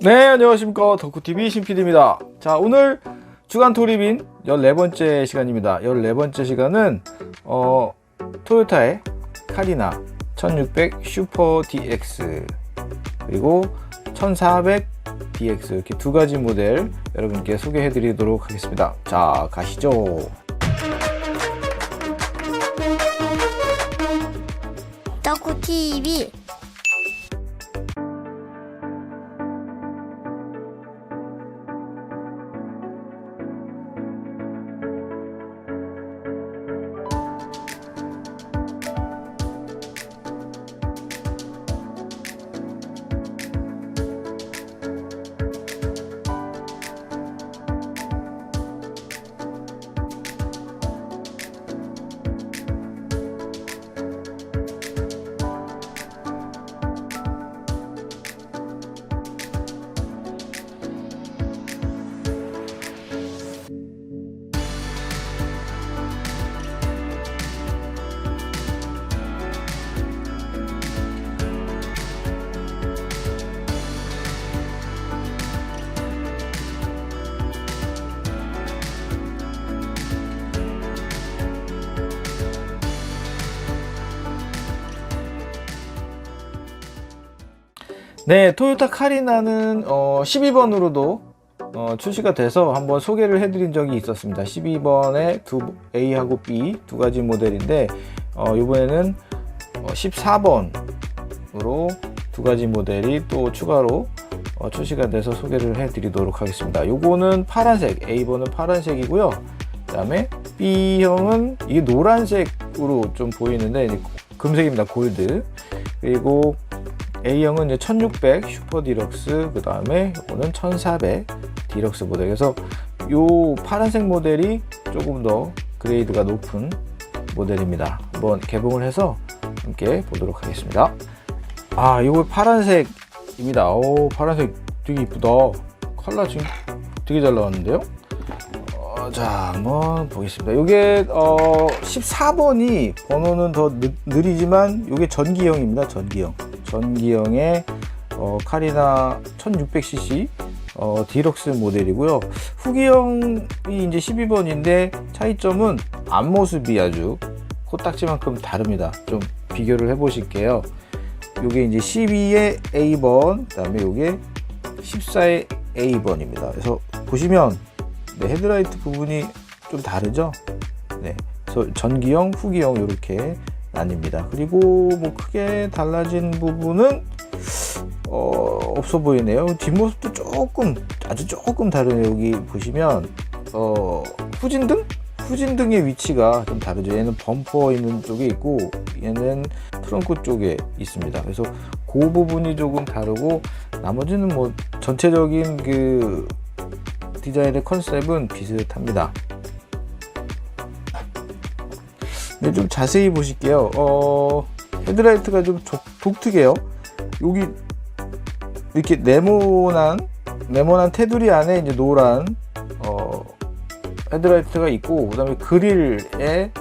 네, 안녕하십니까. 덕후TV 신PD입니다. 자, 오늘 주간 토리빈 14번째 시간입니다. 14번째 시간은, 어, 토요타의 카리나 1600 슈퍼 DX, 그리고 1400 DX, 이렇게 두 가지 모델 여러분께 소개해 드리도록 하겠습니다. 자, 가시죠. 덕후 TV 네, 토요타 카리나는 어, 12번으로도 어, 출시가 돼서 한번 소개를 해드린 적이 있었습니다. 12번에 두 A하고 B 두 가지 모델인데 어, 이번에는 어, 14번으로 두 가지 모델이 또 추가로 어, 출시가 돼서 소개를 해드리도록 하겠습니다. 요거는 파란색, A번은 파란색이고요. 그 다음에 B형은 이게 노란색으로 좀 보이는데 금색입니다. 골드. 그리고 A형은 이제 1600 슈퍼 디럭스 그 다음에 이거는 1400 디럭스 모델. 그래서 요 파란색 모델이 조금 더 그레이드가 높은 모델입니다. 한번 개봉을 해서 함께 보도록 하겠습니다. 아 이거 파란색입니다. 오 파란색 되게 이쁘다. 컬러 지금 되게 잘 나왔는데요? 어, 자 한번 보겠습니다. 이게 어, 14번이 번호는 더 느, 느리지만 이게 전기형입니다. 전기형 전기형의 어, 카리나 1600cc 어, 디럭스 모델이고요. 후기형이 이제 12번인데 차이점은 앞모습이 아주 코딱지만큼 다릅니다. 좀 비교를 해보실게요. 요게 이제 12의 A번, 그 다음에 요게 14의 A번입니다. 그래서 보시면 네, 헤드라이트 부분이 좀 다르죠? 네. 전기형, 후기형 이렇게 나뉩니다. 그리고 뭐 크게 달라진 부분은 어, 없어 보이네요. 뒷모습도 조금 아주 조금 다르네요. 여기 보시면 어, 후진등? 후진등의 위치가 좀 다르죠. 얘는 범퍼 있는 쪽에 있고 얘는 트렁크 쪽에 있습니다. 그래서 그 부분이 조금 다르고 나머지는 뭐 전체적인 그 디자인의 컨셉은 비슷합니다. 네, 좀 자세히 보실게요. 어, 헤드라이트가 좀 조- 독특해요. 여기 이렇게 네모난 네모난 테두리 안에 이제 노란 어, 헤드라이트가 있고 그 다음에 그릴에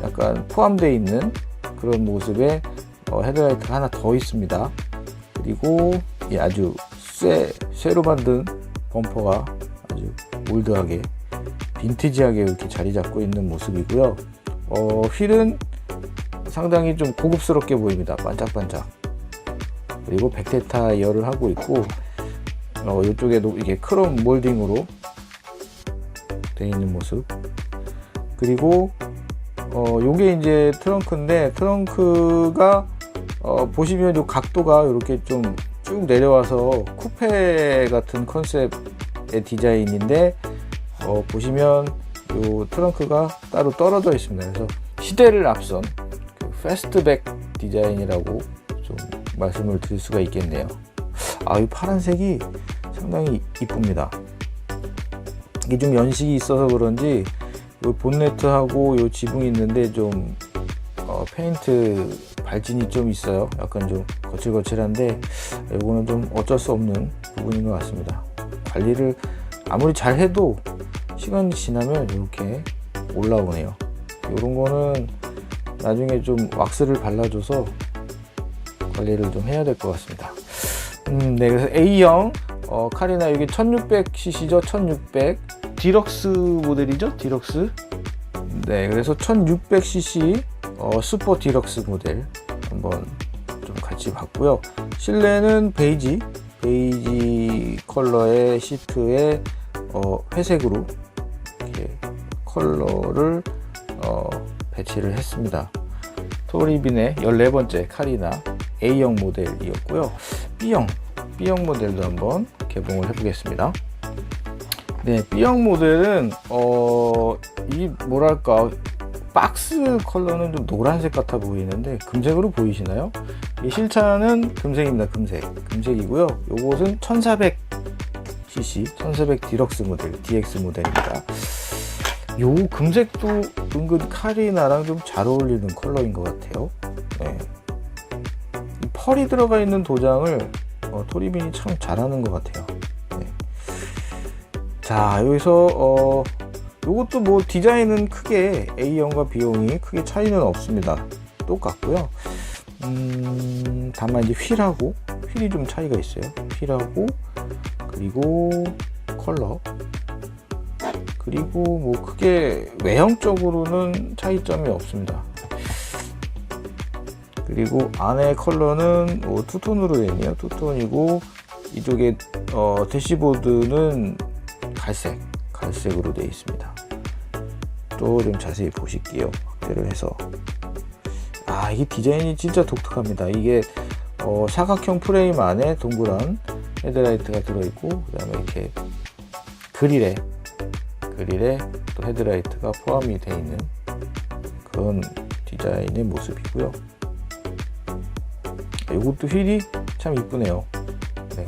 약간 포함되어 있는 그런 모습의 어, 헤드라이트가 하나 더 있습니다. 그리고 이 아주 쇠 쇠로 만든 범퍼가 아주 올드하게 빈티지하게 이렇게 자리 잡고 있는 모습이고요. 어, 휠은 상당히 좀 고급스럽게 보입니다. 반짝반짝. 그리고 백태 타이어를 하고 있고, 어, 이쪽에도 이게 크롬 몰딩으로 되어 있는 모습. 그리고, 어, 요게 이제 트렁크인데, 트렁크가, 어, 보시면 요 각도가 이렇게 좀 쭉 내려와서 쿠페 같은 컨셉의 디자인인데, 어, 보시면 요 트렁크가 따로 떨어져 있습니다. 그래서 시대를 앞선 그 패스트백 디자인이라고 좀 말씀을 드릴 수가 있겠네요. 아, 이 파란색이 상당히 이쁩니다. 이게 좀 연식이 있어서 그런지 요 본네트하고 요 지붕이 있는데 좀 어, 페인트 발진이 좀 있어요. 약간 좀 거칠거칠한데 이거는 좀 어쩔 수 없는 부분인 것 같습니다. 관리를 아무리 잘 해도 시간이 지나면 이렇게 올라오네요. 이런 거는 나중에 좀 왁스를 발라줘서 관리를 좀 해야 될 것 같습니다. 음, 네, 그래서 A형 어, 카리나 여기 1600cc죠? 1600 디럭스 모델이죠? 디럭스? 네 그래서 1600cc 어, 슈퍼 디럭스 모델 한번 좀 같이 봤고요. 실내는 베이지 베이지 컬러의 시트에 어, 회색으로 이렇게 컬러를 어, 배치를 했습니다 토리빈의 14번째 카리나 A형 모델이었고요 B형 B형 모델도 한번 개봉을 해보겠습니다. 네, B형 모델은 어, 이 뭐랄까 박스 컬러는 좀 노란색 같아 보이는데 금색으로 보이시나요? 이 실차는 금색입니다. 금색. 금색이고요. 요것은 1400cc, 1400 디럭스 모델, DX 모델입니다. 요 금색도 은근 카리나랑 좀 잘 어울리는 컬러인 것 같아요. 네. 이 펄이 들어가 있는 도장을 어, 토리빈이 참 잘하는 것 같아요. 네. 자 여기서 어, 요것도 뭐 디자인은 크게 A형과 B형이 크게 차이는 없습니다. 똑같고요. 음, 다만 이제 휠하고 휠이 좀 차이가 있어요. 휠하고 그리고 컬러 그리고 뭐 크게 외형적으로는 차이점이 없습니다. 그리고 안에 컬러는 뭐 투톤으로 되어 있네요. 투톤이고 이쪽에 어, 대시보드는 갈색, 갈색으로 되어 있습니다. 또 좀 자세히 보실게요. 확대를 해서 아 이게 디자인이 진짜 독특합니다. 이게 어, 사각형 프레임 안에 동그란 헤드라이트가 들어있고 그 다음에 이렇게 그릴에 그릴에 또 헤드라이트가 포함이 되어 있는 그런 디자인의 모습이고요. 이것도 휠이 참 이쁘네요. 네.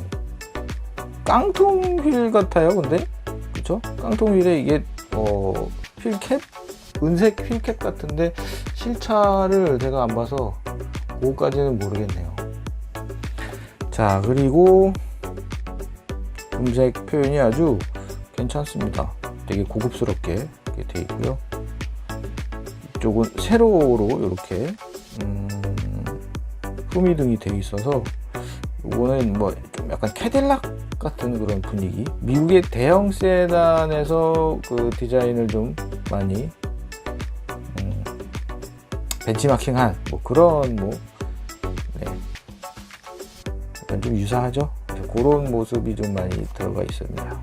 깡통 휠 같아요, 근데 그쵸? 깡통 휠에 이게 어, 휠캡 은색 휠캡 같은데 실차를 제가 안 봐서 그거까지는 모르겠네요. 자 그리고 금색 표현이 아주 괜찮습니다. 되게 고급스럽게 돼 있고요. 이쪽은 세로로 이렇게 음, 후미등이 돼 있어서 이거는 뭐 좀 약간 캐딜락 같은 그런 분위기. 미국의 대형 세단에서 그 디자인을 좀 많이 음, 벤치마킹한 뭐 그런 뭐 네. 약간 좀 유사하죠. 그런 모습이 좀 많이 들어가 있습니다.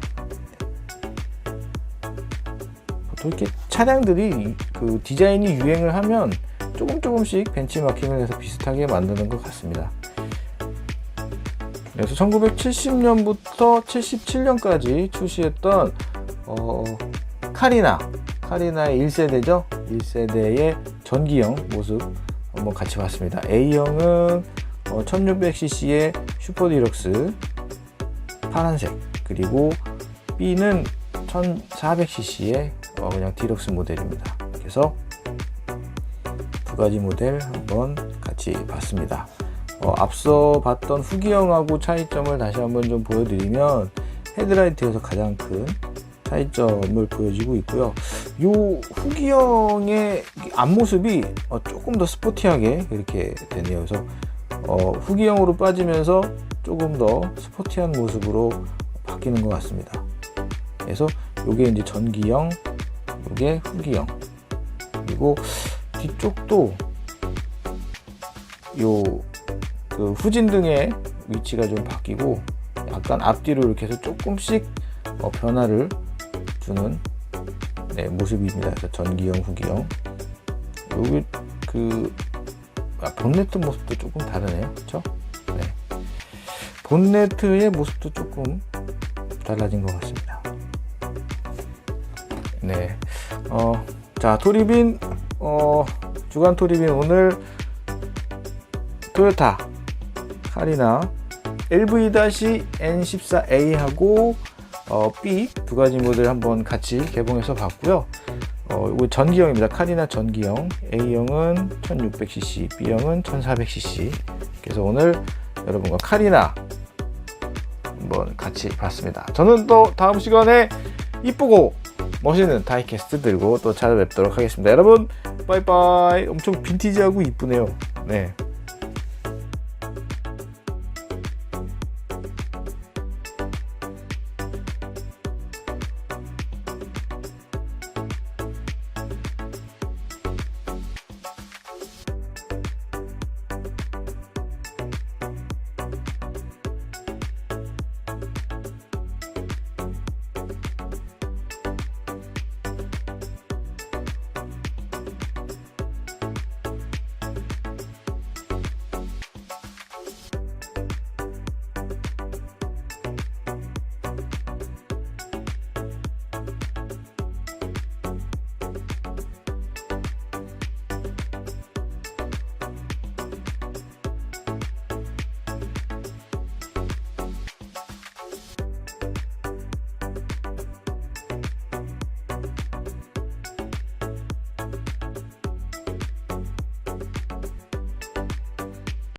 이렇게 차량들이 그 디자인이 유행을 하면 조금 조금씩 벤치마킹을 해서 비슷하게 만드는 것 같습니다. 그래서 1970년부터 77년까지 출시했던 어, 카리나, 카리나의 1세대죠. 1세대의 전기형 모습 한번 같이 봤습니다. A형은 어, 1600cc의 슈퍼 디럭스 파란색 그리고 B는 1400cc의 어, 그냥 디럭스 모델입니다. 그래서 두 가지 모델 한번 같이 봤습니다. 어, 앞서 봤던 후기형하고 차이점을 다시 한번 좀 보여드리면 헤드라이트에서 가장 큰 차이점을 보여주고 있고요. 요 후기형의 앞모습이 어, 조금 더 스포티하게 이렇게 되네요. 그래서 어, 후기형으로 빠지면서 조금 더 스포티한 모습으로 바뀌는 것 같습니다. 그래서 요게 이제 전기형, 요게 후기형. 그리고 뒤쪽도 요 그 후진등의 위치가 좀 바뀌고 약간 앞뒤로 이렇게 해서 조금씩 어, 변화를 주는 네, 모습입니다. 그래서 전기형, 후기형. 여기 그 아, 본네트 모습도 조금 다르네요. 그렇죠? 네. 본네트의 모습도 조금 달라진 것 같습니다. 네. 어, 자, 토리빈 어, 주간 토리빈 오늘 토요타 카리나 LV-N14A하고 어, B 두 가지 모델 한번 같이 개봉해서 봤고요. 어, 이거 전기형입니다. 카리나 전기형. A형은 1600cc, B형은 1400cc. 그래서 오늘 여러분과 카리나 한번 같이 봤습니다. 저는 또 다음 시간에 이쁘고 멋있는 다이캐스트 들고 또 찾아뵙도록 하겠습니다. 여러분, 빠이빠이. 엄청 빈티지하고 이쁘네요. 네.